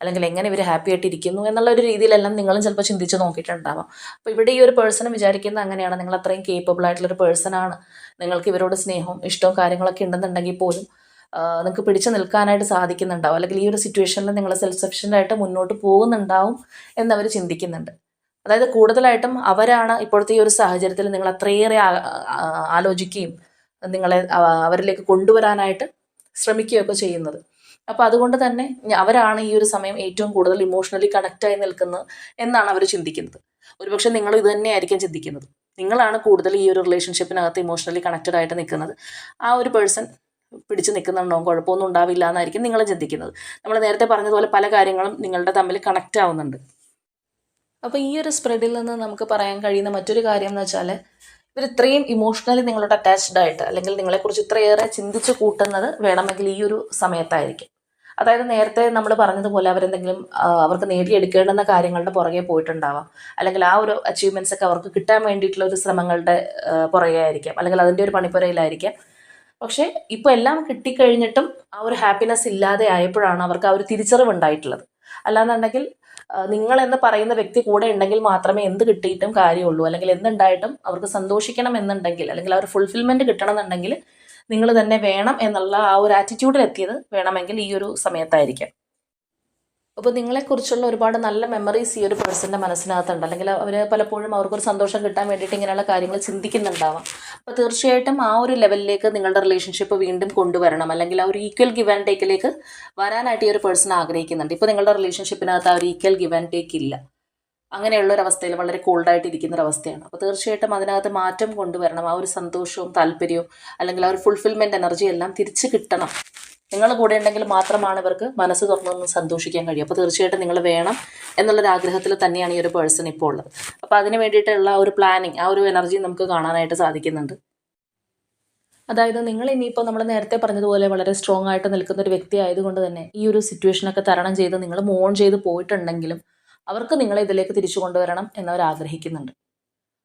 അല്ലെങ്കിൽ എങ്ങനെ ഇവർ ഹാപ്പി ആയിട്ടിരിക്കുന്നു എന്നുള്ള ഒരു രീതിയിലെല്ലാം നിങ്ങളും ചിലപ്പോൾ ചിന്തിച്ച് നോക്കിയിട്ടുണ്ടാവാം. അപ്പോൾ ഇവിടെ ഈ ഒരു പേഴ്സൺ വിചാരിക്കുന്ന അങ്ങനെയാണ്. നിങ്ങൾ അത്രയും കേപ്പബിൾ ആയിട്ടുള്ളൊരു പേഴ്സൺ ആണ്. നിങ്ങൾക്ക് ഇവരോട് സ്നേഹവും ഇഷ്ടവും കാര്യങ്ങളൊക്കെ ഉണ്ടെന്നുണ്ടെങ്കിൽ പോലും നിങ്ങൾക്ക് പിടിച്ചു നിൽക്കാനായിട്ട് സാധിക്കുന്നുണ്ടാവും. അല്ലെങ്കിൽ ഈ ഒരു സിറ്റുവേഷനിൽ നിങ്ങൾ സെൽഫ് സഫിഷ്യന്റ് ആയിട്ട് മുന്നോട്ട് പോകുന്നുണ്ടാവും എന്നവർ ചിന്തിക്കുന്നുണ്ട്. അതായത് കൂടുതലായിട്ടും അവരാണ് ഇപ്പോഴത്തെ ഈ ഒരു സാഹചര്യത്തിൽ നിങ്ങൾ അത്രയേറെ ആലോചിക്കുകയും നിങ്ങളെ അവരിലേക്ക് കൊണ്ടുവരാനായിട്ട് ശ്രമിക്കുകയൊക്കെ ചെയ്യുന്നത്. അപ്പോൾ അതുകൊണ്ട് തന്നെ അവരാണ് ഈ ഒരു സമയം ഏറ്റവും കൂടുതൽ ഇമോഷണലി കണക്റ്റായി നിൽക്കുന്നത് എന്നാണ് അവർ ചിന്തിക്കുന്നത്. ഒരുപക്ഷെ നിങ്ങൾ ഇത് തന്നെയായിരിക്കും ചിന്തിക്കുന്നത്. നിങ്ങളാണ് കൂടുതൽ ഈ ഒരു റിലേഷൻഷിപ്പിനകത്ത് ഇമോഷണലി കണക്റ്റഡ് ആയിട്ട് നിൽക്കുന്നത്. ആ ഒരു പേഴ്സൺ പിടിച്ചു നിൽക്കുന്നുണ്ടോ കുഴപ്പമൊന്നും ഉണ്ടാവില്ല എന്നായിരിക്കും നിങ്ങൾ ചിന്തിക്കുന്നത്. നമ്മൾ നേരത്തെ പറഞ്ഞതുപോലെ പല കാര്യങ്ങളും നിങ്ങളുടെ തമ്മിൽ കണക്റ്റ് ആവുന്നുണ്ട്. അപ്പോൾ ഈ ഒരു സ്പ്രെഡിൽ നിന്ന് നമുക്ക് പറയാൻ കഴിയുന്ന മറ്റൊരു കാര്യം എന്ന് വെച്ചാൽ ഇവർ ഇത്രയും ഇമോഷണലി നിങ്ങളോട് അറ്റാച്ച്ഡ് ആയിട്ട് അല്ലെങ്കിൽ നിങ്ങളെക്കുറിച്ച് ഇത്രയേറെ ചിന്തിച്ച് കൂട്ടുന്നത് വേണമെങ്കിൽ ഈ ഒരു സമയത്തായിരിക്കും. അതായത് നേരത്തെ നമ്മൾ പറഞ്ഞതുപോലെ അവരെന്തെങ്കിലും അവർക്ക് നേടിയെടുക്കേണ്ടുന്ന കാര്യങ്ങളുടെ പുറകെ പോയിട്ടുണ്ടാവാം. അല്ലെങ്കിൽ ആ ഒരു അച്ചീവ്മെന്റ്സ് ഒക്കെ അവർക്ക് കിട്ടാൻ വേണ്ടിയിട്ടുള്ള ഒരു ശ്രമങ്ങളുടെ പുറകെ ആയിരിക്കാം അല്ലെങ്കിൽ അതിന്റെ ഒരു പണിപ്പുരയിലായിരിക്കാം. പക്ഷേ ഇപ്പൊ എല്ലാം കിട്ടിക്കഴിഞ്ഞിട്ടും ആ ഒരു ഹാപ്പിനെസ് ഇല്ലാതെ ആയപ്പോഴാണ് അവർക്ക് ആ ഒരു തിരിച്ചറിവ് ഉണ്ടായിട്ടുള്ളത്. അല്ലാന്നുണ്ടെങ്കിൽ നിങ്ങൾ എന്ന് പറയുന്ന വ്യക്തി കൂടെ ഉണ്ടെങ്കിൽ മാത്രമേ എന്ത് കിട്ടിയിട്ടും കാര്യമുള്ളൂ. അല്ലെങ്കിൽ എന്തുണ്ടായിട്ടും അവർക്ക് സന്തോഷിക്കണം എന്നുണ്ടെങ്കിൽ അല്ലെങ്കിൽ ആ ഒരു കിട്ടണം എന്നുണ്ടെങ്കിൽ നിങ്ങൾ തന്നെ വേണം എന്നുള്ള ആ ഒരു ആറ്റിറ്റ്യൂഡിൽ എത്തിയത് വേണമെങ്കിൽ ഈ ഒരു സമയത്തായിരിക്കാം. അപ്പോൾ നിങ്ങളെക്കുറിച്ചുള്ള ഒരുപാട് നല്ല മെമ്മറീസ് ഈ ഒരു പേഴ്സന്റെ മനസ്സിനകത്തുണ്ട്. അല്ലെങ്കിൽ അവർ പലപ്പോഴും അവർക്കൊരു സന്തോഷം കിട്ടാൻ വേണ്ടിയിട്ട് ഇങ്ങനെയുള്ള കാര്യങ്ങൾ ചിന്തിക്കുന്നുണ്ടാവാം. അപ്പോൾ തീർച്ചയായിട്ടും ആ ഒരു ലെവലിലേക്ക് നിങ്ങളുടെ റിലേഷൻഷിപ്പ് വീണ്ടും കൊണ്ടുവരണം. അല്ലെങ്കിൽ ആ ഒരു ഈക്വൽ ഗിവ് ആൻഡ് ടേക്കിലേക്ക് വരാനായിട്ട് ഈ ഒരു പേഴ്സൺ ആഗ്രഹിക്കുന്നുണ്ട്. ഇപ്പോൾ നിങ്ങളുടെ റിലേഷൻഷിപ്പിനകത്ത് ആ ഒരു ഈക്വൽ ഗിവ് ആൻഡ് ടേക്ക് ഇല്ല. അങ്ങനെയുള്ള ഒരു അവസ്ഥയിൽ വളരെ കോൾഡായിട്ട് ഇരിക്കുന്ന ഒരു അവസ്ഥയാണ് അപ്പോൾ തീർച്ചയായിട്ടും അതിനകത്ത് മാറ്റം കൊണ്ടുവരണം. ആ ഒരു സന്തോഷവും താല്പര്യവും അല്ലെങ്കിൽ ആ ഒരു ഫുൾഫിൽമെന്റ് എനർജി എല്ലാം തിരിച്ചു കിട്ടണം. നിങ്ങൾ കൂടെ ഉണ്ടെങ്കിൽ മാത്രമാണ് ഇവർക്ക് മനസ്സ് തുറന്നൊന്ന് സന്തോഷിക്കാൻ കഴിയും. അപ്പോൾ തീർച്ചയായിട്ടും നിങ്ങൾ വേണം എന്നുള്ളൊരു ആഗ്രഹത്തിൽ തന്നെയാണ് ഈ ഒരു പേഴ്സൺ ഇപ്പോൾ ഉള്ളത്. അപ്പോൾ അതിന് വേണ്ടിയിട്ടുള്ള ഒരു പ്ലാനിങ് ആ ഒരു എനർജി നമുക്ക് കാണാനായിട്ട് സാധിക്കുന്നുണ്ട്. അതായത് നിങ്ങൾ ഇനിയിപ്പോൾ നമ്മൾ നേരത്തെ പറഞ്ഞതുപോലെ വളരെ സ്ട്രോങ് ആയിട്ട് നിൽക്കുന്ന ഒരു വ്യക്തി ആയതുകൊണ്ട് തന്നെ ഈ ഒരു സിറ്റുവേഷനൊക്കെ തരണം ചെയ്ത് നിങ്ങൾ മോൺ ചെയ്ത് പോയിട്ടുണ്ടെങ്കിലും അവർക്ക് നിങ്ങളെ ഇതിലേക്ക് തിരിച്ചു കൊണ്ടുവരണം എന്നവർ ആഗ്രഹിക്കുന്നുണ്ട്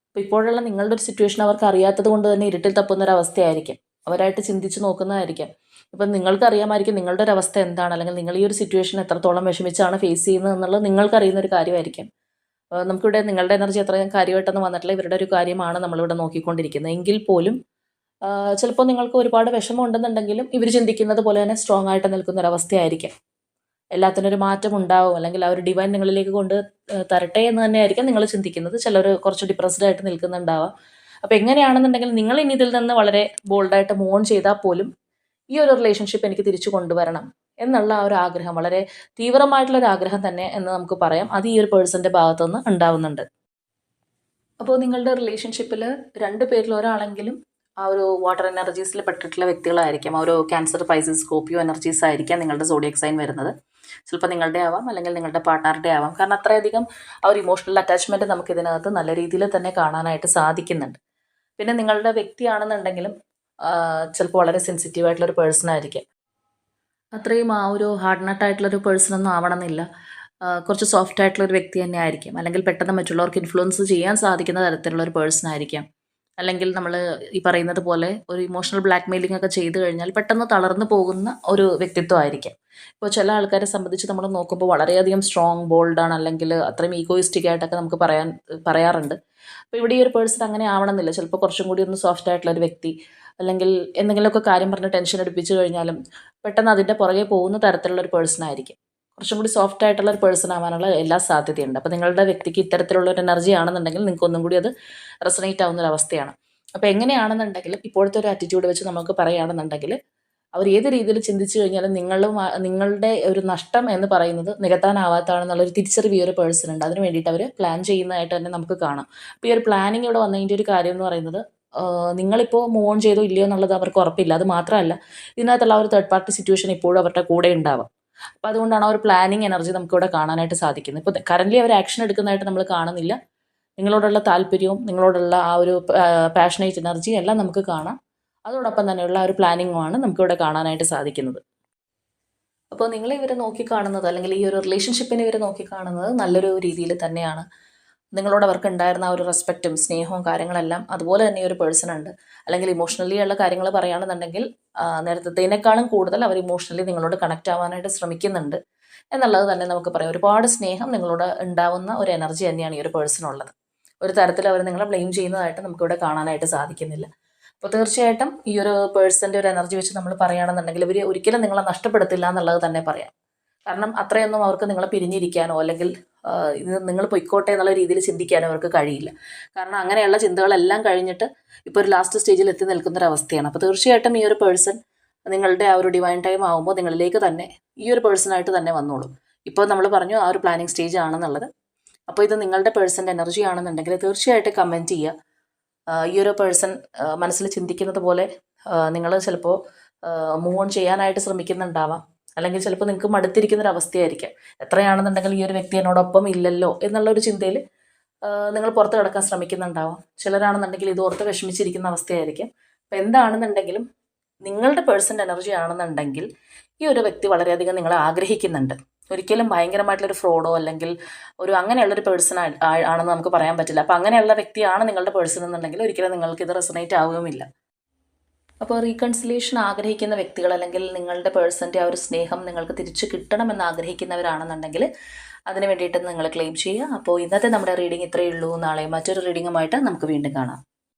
അപ്പോൾ ഇപ്പോഴുള്ള നിങ്ങളുടെ ഒരു സിറ്റുവേഷൻ അവർക്ക് അറിയാത്തത് കൊണ്ട് തന്നെ ഇരുട്ടിൽ തപ്പുന്ന ഒരു അവസ്ഥയായിരിക്കും അവരായിട്ട് ചിന്തിച്ച് നോക്കുന്നതായിരിക്കാം. ഇപ്പം നിങ്ങൾക്ക് അറിയാമായിരിക്കും നിങ്ങളുടെ ഒരു അവസ്ഥ എന്താണ് അല്ലെങ്കിൽ നിങ്ങൾ ഈ ഒരു സിറ്റുവേഷൻ എത്രത്തോളം വിഷമിച്ചാണ് ഫേസ് ചെയ്യുന്നത് എന്നുള്ളത് നിങ്ങൾക്ക് അറിയുന്ന ഒരു കാര്യമായിരിക്കും. നമുക്കിവിടെ നിങ്ങളുടെ എനർജി അത്രയും കാര്യമായിട്ടൊന്നും വന്നിട്ടില്ല. ഇവരുടെ ഒരു കാര്യമാണ് നമ്മളിവിടെ നോക്കിക്കൊണ്ടിരിക്കുന്നത്. എങ്കിൽ പോലും ചിലപ്പോൾ നിങ്ങൾക്ക് ഒരുപാട് വിഷമം ഉണ്ടെന്നുണ്ടെങ്കിലും ഇവർ ചിന്തിക്കുന്നത് പോലെ തന്നെ സ്ട്രോങ് ആയിട്ട് നിൽക്കുന്ന ഒരു അവസ്ഥയായിരിക്കാം എല്ലാത്തിനും ഒരു മാറ്റം ഉണ്ടാവും. അല്ലെങ്കിൽ ആ ഒരു ഡിവൈൻ നിങ്ങളിലേക്ക് കൊണ്ട് തരട്ടെ എന്ന് തന്നെയായിരിക്കും നിങ്ങൾ ചിന്തിക്കുന്നത്. ചിലർ കുറച്ച് ഡിപ്രസ്ഡ് ആയിട്ട് നിൽക്കുന്നുണ്ടാവാം. അപ്പോൾ എങ്ങനെയാണെന്നുണ്ടെങ്കിൽ നിങ്ങൾ ഇനി ഇതിൽ നിന്ന് വളരെ ബോൾഡായിട്ട് മോൺ ചെയ്താൽ പോലും ഈ ഒരു റിലേഷൻഷിപ്പ് എനിക്ക് തിരിച്ചു കൊണ്ടുവരണം എന്നുള്ള ആ ഒരു ആഗ്രഹം വളരെ തീവ്രമായിട്ടുള്ള ഒരു ആഗ്രഹം തന്നെ എന്ന് നമുക്ക് പറയാം. അത് ഈ ഒരു പേഴ്സന്റെ ഭാഗത്തുനിന്ന് ഉണ്ടാവുന്നുണ്ട്. അപ്പോൾ നിങ്ങളുടെ റിലേഷൻഷിപ്പിൽ രണ്ട് പേരിൽ ഒരാളെങ്കിലും ആ ഒരു വാട്ടർ എനർജീസിൽ പെട്ടിട്ടുള്ള വ്യക്തികളായിരിക്കാം. ആ ഒരു ക്യാൻസർ പൈസസ് സ്കോപ്പിയോ എനർജീസ് ആയിരിക്കാം നിങ്ങളുടെ സോഡിയക് സൈൻ വരുന്നത്. ചിലപ്പോൾ നിങ്ങളുടെ ആവാം അല്ലെങ്കിൽ നിങ്ങളുടെ പാർട്ട്ണറുടെ ആവാം. കാരണം അത്രയധികം ആ ഒരു ഇമോഷണൽ അറ്റാച്ച്മെന്റ് നമുക്ക് ഇതിനകത്ത് നല്ല രീതിയിൽ തന്നെ കാണാനായിട്ട് സാധിക്കുന്നുണ്ട്. പിന്നെ നിങ്ങളുടെ വ്യക്തിയാണെന്നുണ്ടെങ്കിലും ചിലപ്പോൾ വളരെ സെൻസിറ്റീവ് ആയിട്ടുള്ള ഒരു പേഴ്സൺ ആയിരിക്കും. അത്രയും ആ ഒരു ഹാർഡ് നട്ട് ആയിട്ടുള്ള ഒരു പേഴ്സൺ ഒന്നും ആവണമെന്നില്ല. കുറച്ച് സോഫ്റ്റ് ആയിട്ടുള്ള ഒരു വ്യക്തി തന്നെ ആയിരിക്കും. അല്ലെങ്കിൽ പെട്ടെന്ന് മറ്റുള്ളവർക്ക് ഇൻഫ്ലുവൻസ് ചെയ്യാൻ സാധിക്കുന്ന തരത്തിലുള്ള ഒരു പേഴ്സൺ ആയിരിക്കാം. അല്ലെങ്കിൽ നമ്മൾ ഈ പറയുന്നത് പോലെ ഒരു ഇമോഷണൽ ബ്ലാക്ക് മെയിലിംഗ് ഒക്കെ ചെയ്തു കഴിഞ്ഞാൽ പെട്ടെന്ന് തളർന്നു പോകുന്ന ഒരു വ്യക്തിത്വം ആയിരിക്കാം. ഇപ്പോൾ ചില ആൾക്കാരെ സംബന്ധിച്ച് നമ്മൾ നോക്കുമ്പോൾ വളരെയധികം സ്ട്രോങ് ബോൾഡാണ് അല്ലെങ്കിൽ അത്രയും ഈഗോയിസ്റ്റിക് ആയിട്ടൊക്കെ നമുക്ക് പറയാൻ പറയാറുണ്ട്. അപ്പോൾ ഇവിടെ ഈ ഒരു പേഴ്സൺ അങ്ങനെ ആവണമെന്നില്ല. ചിലപ്പോൾ കുറച്ചും കൂടി ഒന്ന് സോഫ്റ്റ് ആയിട്ടുള്ള ഒരു വ്യക്തി അല്ലെങ്കിൽ എന്തെങ്കിലുമൊക്കെ കാര്യം പറഞ്ഞ് ടെൻഷൻ അടുപ്പിച്ച് കഴിഞ്ഞാലും പെട്ടെന്ന് അതിന്റെ പുറകെ പോകുന്ന തരത്തിലുള്ള ഒരു പേഴ്സൺ ആയിരിക്കും. കുറച്ചും കൂടി സോഫ്റ്റ് ആയിട്ടുള്ള ഒരു പേഴ്സൺ ആവാനുള്ള എല്ലാ സാധ്യതയുണ്ട്. അപ്പോൾ നിങ്ങളുടെ വ്യക്തിക്ക് ഇത്തരത്തിലുള്ള ഒരു എനർജി ആണെന്നുണ്ടെങ്കിൽ നിങ്ങൾക്ക് ഒന്നും കൂടി അത് റെസനേറ്റ് ആവുന്ന ഒരു അവസ്ഥയാണ്. അപ്പോൾ എങ്ങനെയാണെന്നുണ്ടെങ്കിലും ഇപ്പോഴത്തെ ഒരു ആറ്റിറ്റ്യൂഡ് വെച്ച് നമുക്ക് പറയുകയാണെന്നുണ്ടെങ്കിൽ അവർ ഏത് രീതിയിൽ ചിന്തിച്ചു കഴിഞ്ഞാലും നിങ്ങളും നിങ്ങളുടെ ഒരു നഷ്ടം എന്ന് പറയുന്നത് നികത്താനാവാത്തതാണെന്നുള്ളൊരു തിരിച്ചറിവ് ഈ ഒരു പേഴ്സൺ ഉണ്ട്. അതിന് വേണ്ടിയിട്ട് അവർ പ്ലാൻ ചെയ്യുന്നതായിട്ട് തന്നെ നമുക്ക് കാണാം. അപ്പോൾ ഈ ഒരു പ്ലാനിങ് ഇവിടെ വന്നതിന്റെ ഒരു കാര്യം എന്ന് പറയുന്നത് നിങ്ങളിപ്പോൾ മൂവ് ഓൺ ചെയ്തോ ഇല്ലയോ എന്നുള്ളത് അവർക്ക് ഉറപ്പില്ല. അത് മാത്രമല്ല ഇതിനകത്തുള്ള ഒരു തേർഡ് പാർട്ടി സിറ്റുവേഷൻ ഇപ്പോഴും അവരുടെ കൂടെ ഉണ്ടാവാം. അപ്പോൾ അതുകൊണ്ടാണ് ആ ഒരു പ്ലാനിങ് എനർജി നമുക്ക് ഇവിടെ കാണാനായിട്ട് സാധിക്കുന്നത്. ഇപ്പോൾ കറന്റ്ലി അവർ ആക്ഷൻ എടുക്കുന്നതായിട്ട് നമ്മൾ കാണുന്നില്ല. നിങ്ങളോടുള്ള താല്പര്യവും നിങ്ങളോടുള്ള ആ ഒരു പാഷനേറ്റ് എനർജിയും എല്ലാം നമുക്ക് കാണാം. അതോടൊപ്പം തന്നെയുള്ള ഒരു പ്ലാനിങ്ങുമാണ് നമുക്കിവിടെ കാണാനായിട്ട് സാധിക്കുന്നത്. അപ്പോൾ നിങ്ങളെ ഇവരെ നോക്കിക്കാണുന്നത് അല്ലെങ്കിൽ ഈ ഒരു റിലേഷൻഷിപ്പിനെ ഇവരെ നോക്കിക്കാണുന്നത് നല്ലൊരു രീതിയിൽ തന്നെയാണ്. നിങ്ങളോട് അവർക്ക് ഉണ്ടായിരുന്ന ആ ഒരു റെസ്പെക്റ്റും സ്നേഹവും കാര്യങ്ങളെല്ലാം അതുപോലെ തന്നെ ഒരു പേഴ്സൺ ഉണ്ട്. അല്ലെങ്കിൽ ഇമോഷണലി ഉള്ള കാര്യങ്ങൾ പറയുകയാണെന്നുണ്ടെങ്കിൽ നേരത്തേക്കാളും കൂടുതൽ അവർ ഇമോഷണലി നിങ്ങളോട് കണക്ട് ആവാനായിട്ട് ശ്രമിക്കുന്നുണ്ട്. എന്നുള്ളത് തന്നെ നമുക്ക് പറയാം. ഒരുപാട് സ്നേഹം നിങ്ങളോട് ഉണ്ടാവുന്ന ഒരു എനർജി തന്നെയാണ് ഈ ഒരു പേഴ്സൺ ഉള്ളത്. ഒരു തരത്തിൽ അവർ നിങ്ങളെ ബ്ലെയിം ചെയ്യുന്നതായിട്ട് നമുക്കിവിടെ കാണാനായിട്ട് സാധിക്കുന്നില്ല. അപ്പോൾ തീർച്ചയായിട്ടും ഈ ഒരു പേഴ്സന്റെ ഒരു എനർജി വെച്ച് നമ്മൾ പറയുകയാണെന്നുണ്ടെങ്കിൽ ഇവർ ഒരിക്കലും നിങ്ങളെ നഷ്ടപ്പെടുത്തില്ല എന്നുള്ളത് തന്നെ പറയാം. കാരണം അത്രയൊന്നും അവർക്ക് നിങ്ങളെ പിരിഞ്ഞിരിക്കാനോ അല്ലെങ്കിൽ ഇത് നിങ്ങൾ പൊയ്ക്കോട്ടെ എന്നുള്ള രീതിയിൽ ചിന്തിക്കാനോ അവർക്ക് കഴിയില്ല. കാരണം അങ്ങനെയുള്ള ചിന്തകളെല്ലാം കഴിഞ്ഞിട്ട് ഇപ്പോൾ ഒരു ലാസ്റ്റ് സ്റ്റേജിൽ എത്തി നിൽക്കുന്ന ഒരു അവസ്ഥയാണ്. അപ്പോൾ തീർച്ചയായിട്ടും ഈ ഒരു പേഴ്സൺ നിങ്ങളുടെ ആ ഒരു ഡിവൈൻ ടൈം ആകുമ്പോൾ നിങ്ങളിലേക്ക് തന്നെ ഈ ഒരു പേഴ്സണായിട്ട് തന്നെ വന്നോളും. ഇപ്പോൾ നമ്മൾ പറഞ്ഞു ആ ഒരു പ്ലാനിങ് സ്റ്റേജ് ആണെന്നുള്ളത്. അപ്പോൾ ഇത് നിങ്ങളുടെ പേഴ്സന്റെ എനർജി ആണെന്നുണ്ടെങ്കിൽ തീർച്ചയായിട്ടും കമന്റ് ചെയ്യുക. ഈ ഒരു പേഴ്സൺ മനസ്സിൽ ചിന്തിക്കുന്നത് പോലെ നിങ്ങൾ ചിലപ്പോൾ മൂവ് ഓൺ ചെയ്യാനായിട്ട് ശ്രമിക്കുന്നുണ്ടാവാം. അല്ലെങ്കിൽ ചിലപ്പോൾ നിങ്ങൾക്ക് മടുത്തിരിക്കുന്ന ഒരു അവസ്ഥയായിരിക്കാം എത്രയാണെന്നുണ്ടെങ്കിൽ ഈ ഒരു വ്യക്തി എന്നോടൊപ്പം ഇല്ലല്ലോ എന്നുള്ള ഒരു ചിന്തയിൽ നിങ്ങൾ പുറത്ത് കിടക്കാൻ ശ്രമിക്കുന്നുണ്ടാവാം. ചിലരാണെന്നുണ്ടെങ്കിൽ ഇത് ഓർത്ത് വിഷമിച്ചിരിക്കുന്ന അവസ്ഥയായിരിക്കും. അപ്പം എന്താണെന്നുണ്ടെങ്കിലും നിങ്ങളുടെ പേഴ്സൺ എനർജി ആണെന്നുണ്ടെങ്കിൽ ഈ ഒരു വ്യക്തി വളരെയധികം നിങ്ങളെ ആഗ്രഹിക്കുന്നുണ്ട്. ഒരിക്കലും ഭയങ്കരമായിട്ടുള്ളൊരു ഫ്രോഡോ അല്ലെങ്കിൽ ഒരു അങ്ങനെയുള്ളൊരു പേഴ്സൺ ആണെന്ന് നമുക്ക് പറയാൻ പറ്റില്ല. അപ്പം അങ്ങനെയുള്ള വ്യക്തിയാണ് നിങ്ങളുടെ പേഴ്സൺ എന്നുണ്ടെങ്കിൽ ഒരിക്കലും നിങ്ങൾക്ക് ഇത് റെസനേറ്റ് ആവുകയുമില്ല. അപ്പോൾ റീകൺസിലേഷൻ ആഗ്രഹിക്കുന്ന വ്യക്തികൾ അല്ലെങ്കിൽ നിങ്ങളുടെ പേഴ്സന്റെ ആ ഒരു സ്നേഹം നിങ്ങൾക്ക് തിരിച്ചു കിട്ടണമെന്ന് ആഗ്രഹിക്കുന്നവരാണെന്നുണ്ടെങ്കിൽ അതിന് വേണ്ടിയിട്ട് നിങ്ങൾ ക്ലെയിം ചെയ്യുക. അപ്പോൾ ഇന്നത്തെ നമ്മുടെ റീഡിംഗ് ഇത്രയേ ഉള്ളൂ. നാളെ മറ്റൊരു റീഡിങ്ങുമായിട്ട് നമുക്ക് വീണ്ടും കാണാം.